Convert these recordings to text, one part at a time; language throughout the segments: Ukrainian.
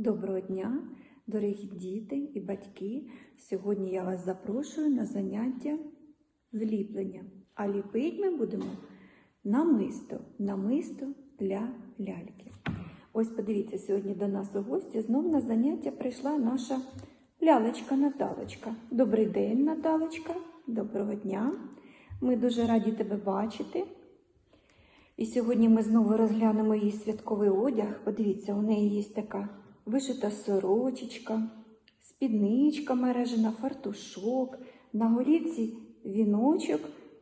Доброго дня, дорогі діти і батьки. Сьогодні я вас запрошую на заняття з ліплення. А ліпити ми будемо намисто, намисто для ляльки. Ось подивіться, сьогодні до нас у гості знов на заняття прийшла наша лялечка Наталочка. Добрий день, Наталочка. Доброго дня. Ми дуже раді тебе бачити. І сьогодні ми знову розглянемо її святковий одяг. Подивіться, у неї є така вишита сорочечка, спідничка мережена, фартушок, на голівці віночок,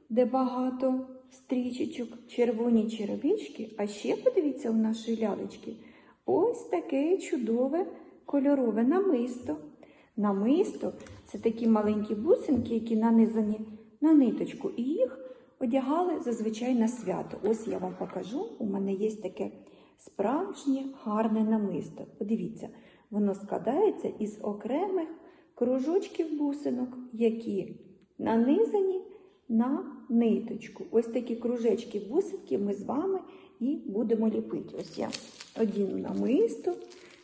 де багато стрічечок, червоні черевички. А ще подивіться у нашої лялечки. Ось таке чудове кольорове намисто. Намисто це такі маленькі бусинки, які нанизані на ниточку. І їх одягали зазвичай на свято. Ось я вам покажу. У мене є таке справжнє гарне намисто. Подивіться, воно складається із окремих кружочків бусинок, які нанизані на ниточку. Ось такі кружечки бусинки ми з вами і будемо ліпити. Ось я одіну намисто.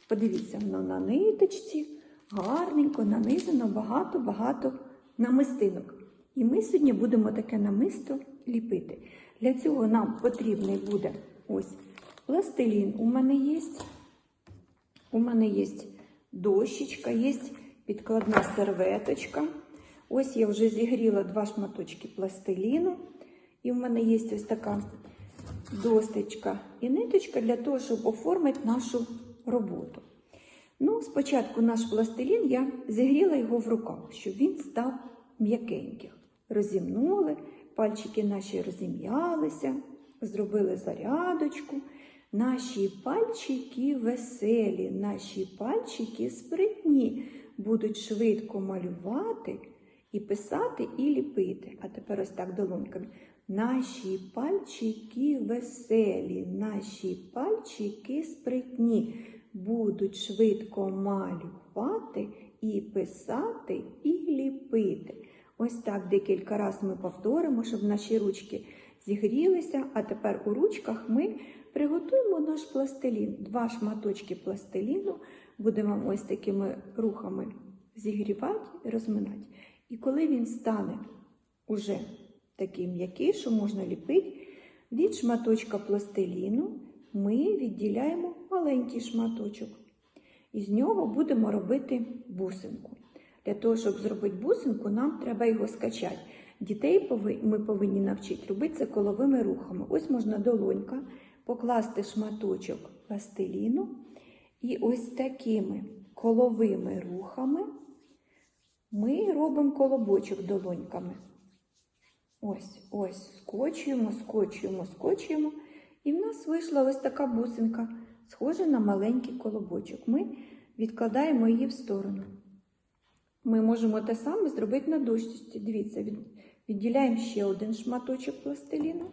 Подивіться, воно на ниточці, гарненько нанизано багато-багато намистинок. І ми сьогодні будемо таке намисто ліпити. Для цього нам потрібний буде ось пластилін. У мене є, у мене є дощечка, є підкладна серветочка. Ось я вже зігріла два шматочки пластиліну. І в мене є ось така досточка і ниточка для того, щоб оформити нашу роботу. Ну, спочатку наш пластилін я зігріла його в руках, щоб він став м'якеньким. Розімнули, пальчики наші розім'ялися, зробили зарядочку. Наші пальчики веселі, наші пальчики спритні, будуть швидко малювати і писати, і ліпити. А тепер ось так долоньками. Наші пальчики веселі, наші пальчики спритні, будуть швидко малювати і писати, і ліпити. Ось так декілька разів ми повторимо, щоб наші ручки зігрілися. А тепер у ручках ми приготуємо наш пластилін. Два шматочки пластиліну будемо ось такими рухами зігрівати і розминати. І коли він стане уже такий м'який, що можна ліпити, від шматочка пластиліну ми відділяємо маленький шматочок. І з нього будемо робити бусинку. Для того, щоб зробити бусинку, нам треба його скачати. Дітей ми повинні навчити робити це коловими рухами. Ось можна долонька покласти шматочок пластиліну і ось такими коловими рухами ми робимо колобочок долоньками. Ось, ось, скочуємо, скочуємо, скочуємо. І в нас вийшла ось така бусинка, схожа на маленький колобочок. Ми відкладаємо її в сторону. Ми можемо те саме зробити на дощечці. Дивіться, відділяємо ще один шматочок пластиліну.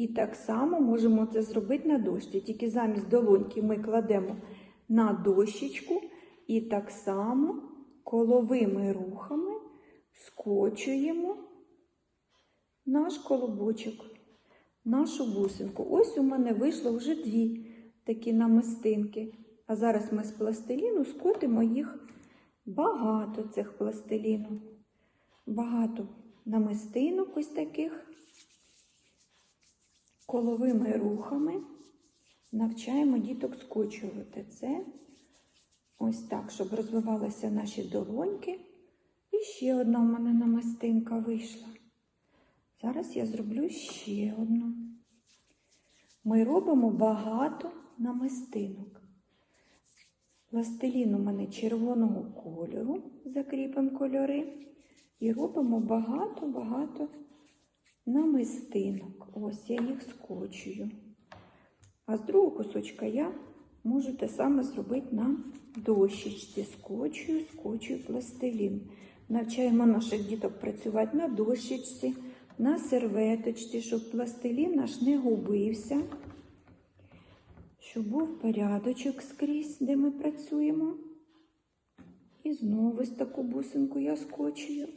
І так само можемо це зробити на дошці. Тільки замість долоньки ми кладемо на дощечку і так само коловими рухами скочуємо наш колобочок, нашу бусинку. Ось у мене вийшло вже дві такі намистинки. А зараз ми з пластиліну скотимо їх багато цих пластиліну. Багато намистинок ось таких. Коловими рухами навчаємо діток скочувати це. Ось так, щоб розвивалися наші долоньки. І ще одна в мене намистинка вийшла. Зараз я зроблю ще одну. Ми робимо багато намистинок. Пластилін у мене червоного кольору, закріпимо кольори. І робимо багато-багато намистинок. Ось я їх скочую. А з другого кусочка я можу те саме зробити на дощечці. Скочую, скочую пластилін. Навчаємо наших діток працювати на дощечці, на серветочці, щоб пластилін наш не губився, щоб був порядочок скрізь, де ми працюємо. І знову ось таку бусинку я скочую.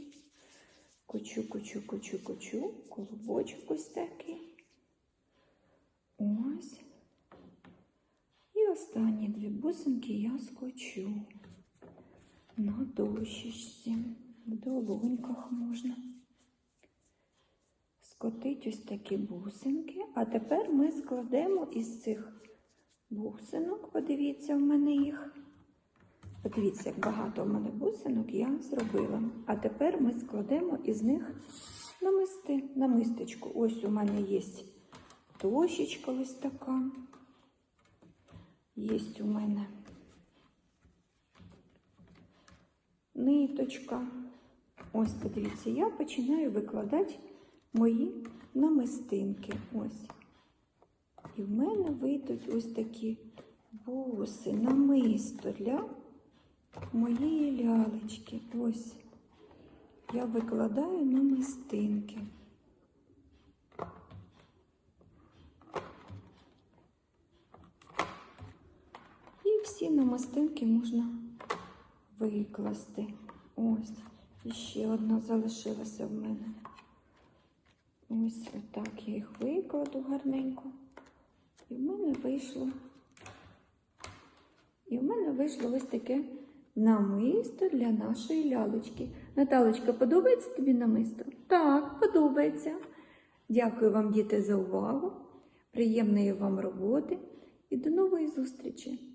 Кочу, кочу, кочу, кочу, колобочок ось такий. Ось. І останні дві бусинки я скочу на дощечці, в долоньках можна. Скотить ось такі бусинки, а тепер ми складемо із цих бусинок, подивіться, в мене їх. Подивіться, як багато в мене бусинок я зробила. А тепер ми складемо із них намисти, намисточку. Ось у мене є дощечка ось така. Є у мене ниточка. Ось, подивіться, я починаю викладати мої намистинки. Ось. І в мене вийдуть ось такі буси, намисто для моєї лялечки. Ось. Я викладаю намистинки. І всі намистинки можна викласти. Ось. І ще одна залишилася в мене. Ось отак я їх викладу гарненько. І в мене вийшло. І в мене вийшло ось таке намисто для нашої лялечки. Наталочка, подобається тобі намисто? Так, подобається. Дякую вам, діти, за увагу. Приємної вам роботи і до нової зустрічі!